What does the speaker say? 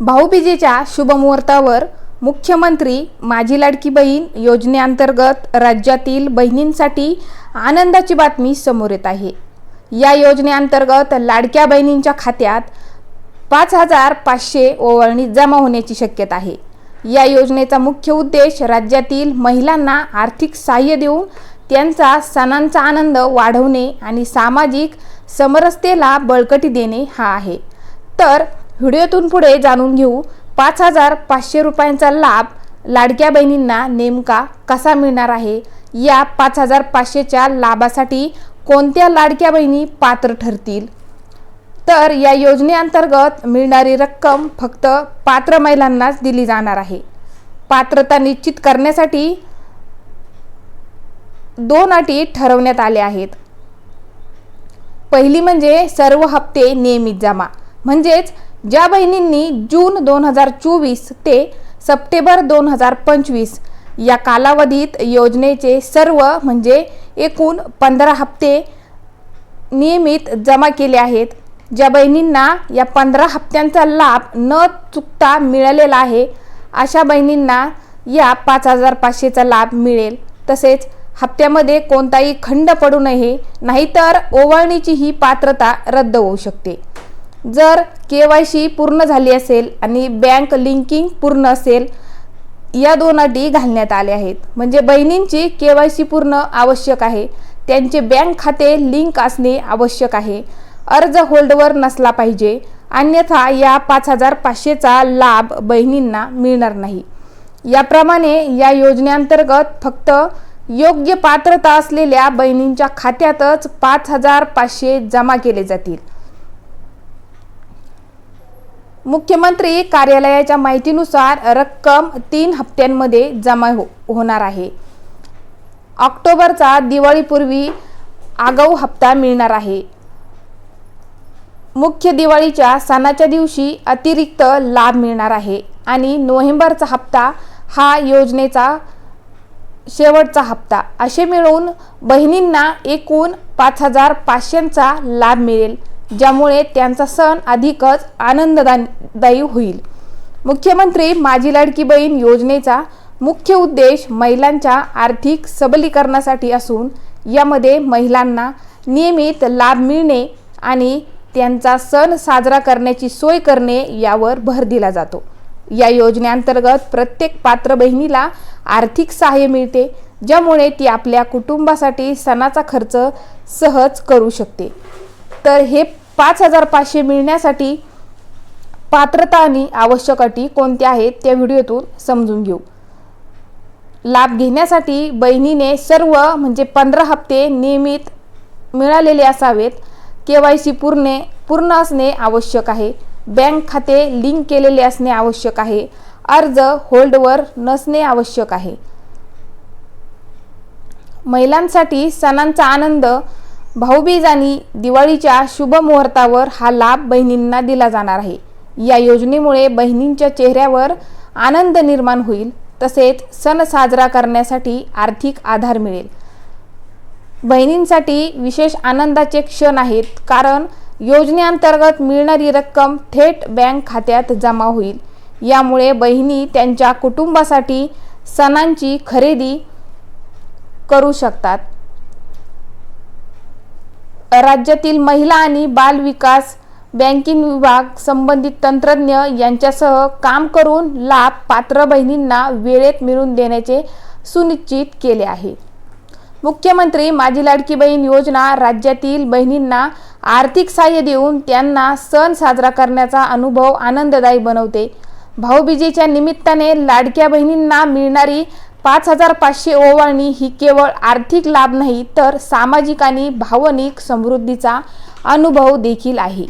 भाऊबीजेच्या शुभमुहूर्तावर मुख्यमंत्री माझी लाडकी बहीण योजनेअंतर्गत राज्यातील बहिणींसाठी आनंदाची बातमी समोर येत आहे. या योजनेअंतर्गत लाडक्या बहिणींच्या खात्यात पाच हजार पाचशे ओवळणी जमा होण्याची शक्यता आहे. या योजनेचा मुख्य उद्देश राज्यातील महिलांना आर्थिक सहाय्य देऊन त्यांचा सणांचा आनंद वाढवणे आणि सामाजिक समरसतेला बळकटी देणे हा आहे. तर व्हिडिओतून पुढे जाणून घेऊ. पाच हजार पाचशे रुपयांचा लाभ लाडक्या बहिणींना नेमका कसा मिळणार आहे? या पाच हजार पाचशेच्या लाभासाठी कोणत्या लाडक्या बहिणी पात्र ठरतील? तर या योजनेअंतर्गत मिळणारी रक्कम फक्त पात्र महिलांनाच दिली जाणार आहे. पात्रता निश्चित करण्यासाठी दोन अटी ठरवण्यात आल्या आहेत. पहिली म्हणजे सर्व हप्ते नियमित जमा. म्हणजेच ज्या बहिणींनी जून दोन हजार चोवीस ते सप्टेंबर दोन हजार पंचवीस या कालावधीत योजनेचे सर्व म्हणजे एकूण पंधरा हप्ते नियमित जमा केले आहेत. ज्या बहिणींना या पंधरा हप्त्यांचा लाभ न चुकता मिळालेला आहे अशा बहिणींना या पाच हजार पाचशेचा लाभ मिळेल. तसेच हप्त्यामध्ये कोणताही खंड पडू नये नाहीतर ओवाळणीची ही पात्रता रद्द होऊ शकते. जर के वाय सी पूर्ण झाली असेल आणि बँक लिंकिंग पूर्ण असेल या दोन अटी घालण्यात आल्या आहेत. म्हणजे बहिणींची के वाय सी पूर्ण आवश्यक आहे. त्यांचे बँक खाते लिंक असणे आवश्यक आहे. अर्ज होल्डवर नसला पाहिजे. अन्यथा या पाच हजार पाचशेचा लाभ बहिणींना मिळणार नाही. याप्रमाणे या योजनेअंतर्गत फक्त योग्य पात्रता असलेल्या बहिणींच्या खात्यातच पाच हजार पाचशे जमा केले जातील. मुख्यमंत्री कार्यालयाच्या माहितीनुसार रक्कम तीन हप्त्यांमध्ये जमा हो होणार आहे. ऑक्टोबरचा दिवाळीपूर्वी आगाऊ हप्ता मिळणार आहे. मुख्य दिवाळीच्या सणाच्या दिवशी अतिरिक्त लाभ मिळणार आहे आणि नोव्हेंबरचा हप्ता हा योजनेचा शेवटचा हप्ता असे मिळून बहिणींना एकूण पाच हजार पाचशेचा लाभ मिळेल. ज्यामुळे त्यांचा सण अधिकच आनंददायी होईल. मुख्यमंत्री माझी लाडकी बहीण योजनेचा मुख्य उद्देश महिलांच्या आर्थिक सबलीकरणासाठी असून यामध्ये महिलांना नियमित लाभ मिळणे आणि त्यांचा सण साजरा करण्याची सोय करणे यावर भर दिला जातो. या योजनेअंतर्गत प्रत्येक पात्र बहिणीला आर्थिक सहाय्य मिळते ज्यामुळे ती आपल्या कुटुंबासाठी सणाचा खर्च सहज करू शकते. तर हे पाच हजार पाचशे मिळण्यासाठी पात्रता आणि आवश्यक अटी कोणत्या आहेत त्या व्हिडिओतून समजून घेऊ. लाभ घेण्यासाठी बहिणीने सर्व म्हणजे पंधरा हप्ते नियमित मिळालेले असावेत. के वाय सी पूर्ण पूर्ण असणे आवश्यक आहे. बँक खाते लिंक केलेले असणे आवश्यक आहे. अर्ज होल्डवर नसणे आवश्यक आहे. महिलांसाठी सणांचा आनंद भाऊबीज आणि दिवाळीच्या शुभ मुहूर्तावर हा लाभ बहिणींना दिला जाणार आहे. या योजनेमुळे बहिणींच्या चेहऱ्यावर आनंद निर्माण होईल तसेच सण साजरा करण्यासाठी आर्थिक आधार मिळेल. बहिणींसाठी विशेष आनंदाचे क्षण आहेत कारण योजनेअंतर्गत मिळणारी रक्कम थेट बँक खात्यात जमा होईल. यामुळे बहिणी त्यांच्या कुटुंबासाठी सणांची खरेदी करू शकतात. राज्यातील महिला आणि बाल विकास बँकिंग विभाग संबंधित तंत्रज्ञ यांच्यासह काम करून लाभ पात्र बहिणींना वेळेत मिळवून देण्याचे सुनिश्चित केले आहे. मुख्यमंत्री माझी लाडकी बहीण योजना राज्यातील बहिणींना आर्थिक सहाय्य देऊन त्यांना सण साजरा करण्याचा अनुभव आनंददायी बनवते. भाऊबीजेच्या निमित्ताने लाडक्या बहिणींना मिळणारी पाच हजार पाचशे ओवाळणी ही केवळ आर्थिक लाभ नाही तर सामाजिक आणि भावनिक समृद्धीचा अनुभव देखील आहे.